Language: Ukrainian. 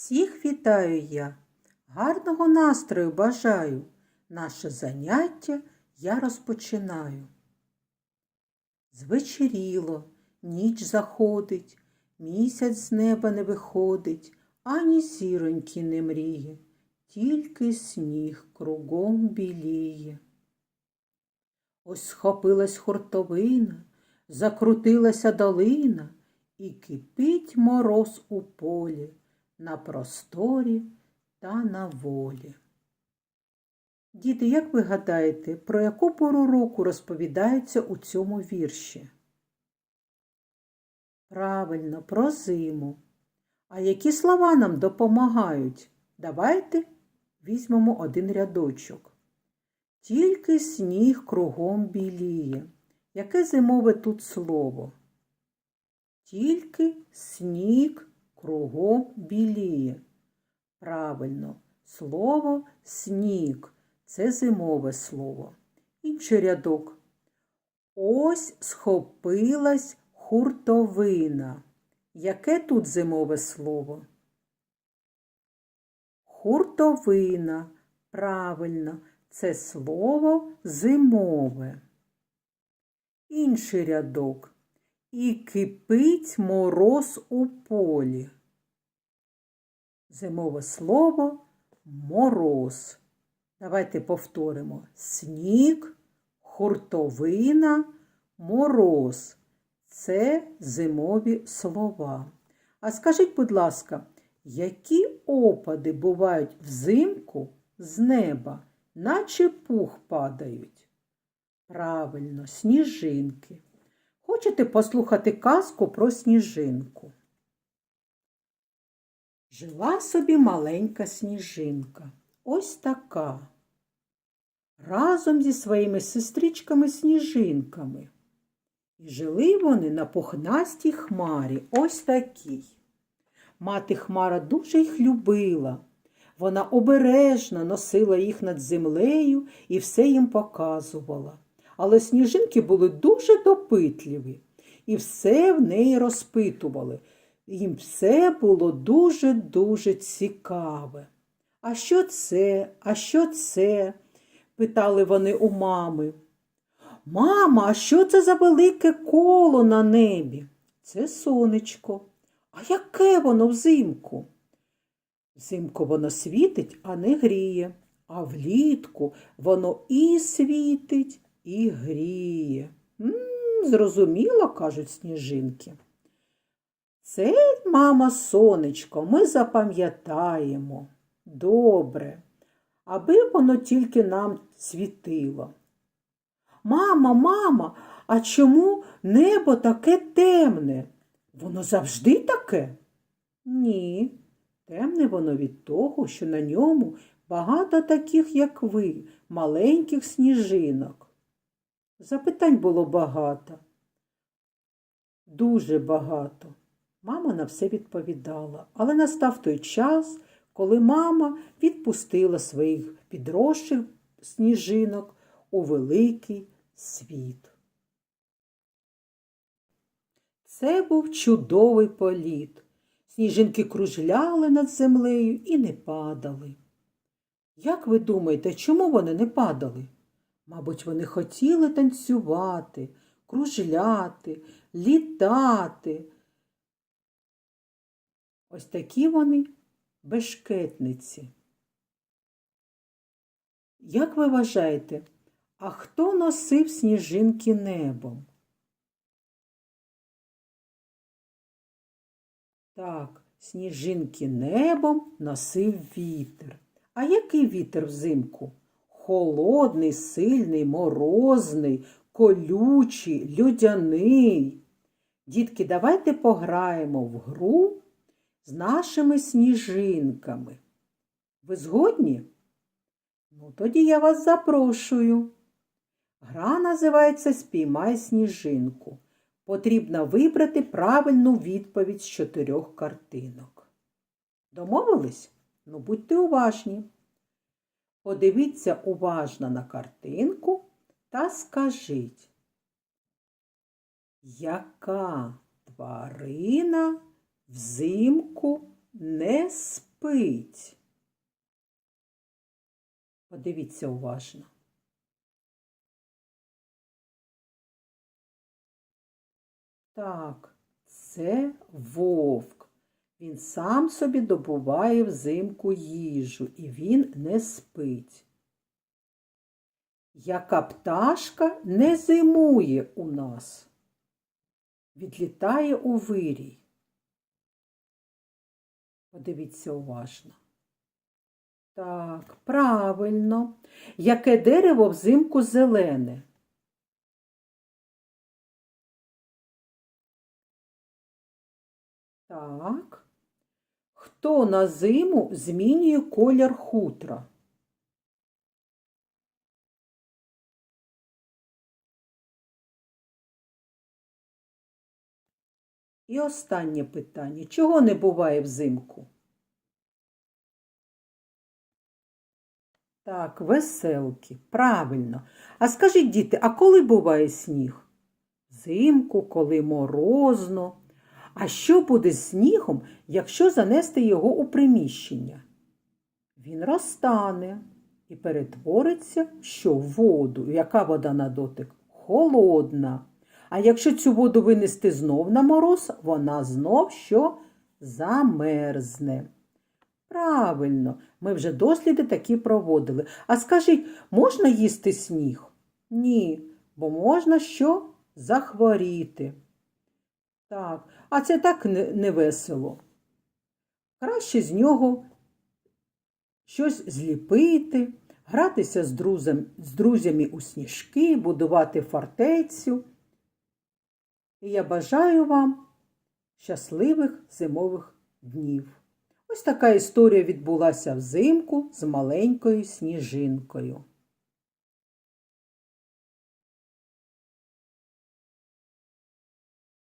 Всіх вітаю я, гарного настрою бажаю. Наше заняття я розпочинаю. Звечеріло, ніч заходить, місяць з неба не виходить, ані зіроньки не мріє, тільки сніг кругом біліє. Ось схопилась хуртовина, закрутилася долина, і кипить мороз у полі, на просторі та на волі. Діти, як ви гадаєте, про яку пору року розповідається у цьому вірші? Правильно, про зиму. А які слова нам допомагають? Давайте візьмемо один рядочок. Тільки сніг кругом біліє. Яке зимове тут слово? Тільки сніг кругом біліє. Правильно, слово сніг це зимове слово. Інший рядок. Ось схопилась хуртовина. Яке тут зимове слово? Хуртовина. Правильно, це слово зимове. Інший рядок. І кипить мороз у полі. Зимове слово мороз. Давайте повторимо. Сніг, хуртовина, мороз. Це зимові слова. А скажіть, будь ласка, які опади бувають взимку з неба, наче пух падають? Правильно, сніжинки. Хочете послухати казку про сніжинку? Жила собі маленька сніжинка. Ось така. Разом зі своїми сестричками-сніжинками. І жили вони на пухнастій хмарі, ось такій. Мати Хмара дуже їх любила. Вона обережно носила їх над землею і все їм показувала. Але сніжинки були дуже допитливі і все в неї розпитували. Їм все було дуже-дуже цікаве. А що це? А що це? питали вони у мами. Мама, а що це за велике коло на небі? Це сонечко. А яке воно взимку? Взимку воно світить, а не гріє, а влітку воно і світить, і гріє. М -м, зрозуміло, кажуть сніжинки. Це, мама, сонечко, ми запам'ятаємо. Добре, аби воно тільки нам світило. Мама, мама, а чому небо таке темне? Воно завжди таке? Ні, темне воно від того, що на ньому багато таких, як ви, маленьких сніжинок. Запитань було багато, дуже багато. Мама на все відповідала, але настав той час, коли мама відпустила своїх підросших сніжинок у великий світ. Це був чудовий політ. Сніжинки кружляли над землею і не падали. Як ви думаєте, чому вони не падали? Мабуть, вони хотіли танцювати, кружляти, літати. Ось такі вони бешкетниці. Як ви вважаєте, а хто носив сніжинки небом? Так, сніжинки небом носив вітер. А який вітер взимку? Холодний, сильний, морозний, колючий, людяний. Дітки, давайте пограємо в гру з нашими сніжинками. Ви згодні? Ну, тоді я вас запрошую. Гра називається Спіймай сніжинку. Потрібно вибрати правильну відповідь з чотирьох картинок. Домовились? Ну, будьте уважні. Подивіться уважно на картинку та скажіть, яка тварина взимку не спить? Подивіться уважно. Так, це вовк. Він сам собі добуває взимку їжу і він не спить. Яка пташка не зимує у нас? Відлітає у вирій. Подивіться уважно. Так, правильно. Яке дерево взимку зелене? Так. Хто на зиму змінює колір хутра? І останнє питання. Чого не буває взимку? Так, веселки. Правильно. А скажіть, діти, а коли буває сніг? Взимку, коли морозно. А що буде з снігом, якщо занести його у приміщення? Він розтане і перетвориться що в воду. Яка вода на дотик? Холодна. А якщо цю воду винести знов на мороз, вона знов що замерзне. Правильно, ми вже досліди такі проводили. А скажіть, можна їсти сніг? Ні, бо можна що? Захворіти. Так, а це так невесело. Краще з нього щось зліпити, гратися з, друзям, з друзями у сніжки, будувати фортецю. І я бажаю вам щасливих зимових днів. Ось така історія відбулася взимку з маленькою сніжинкою.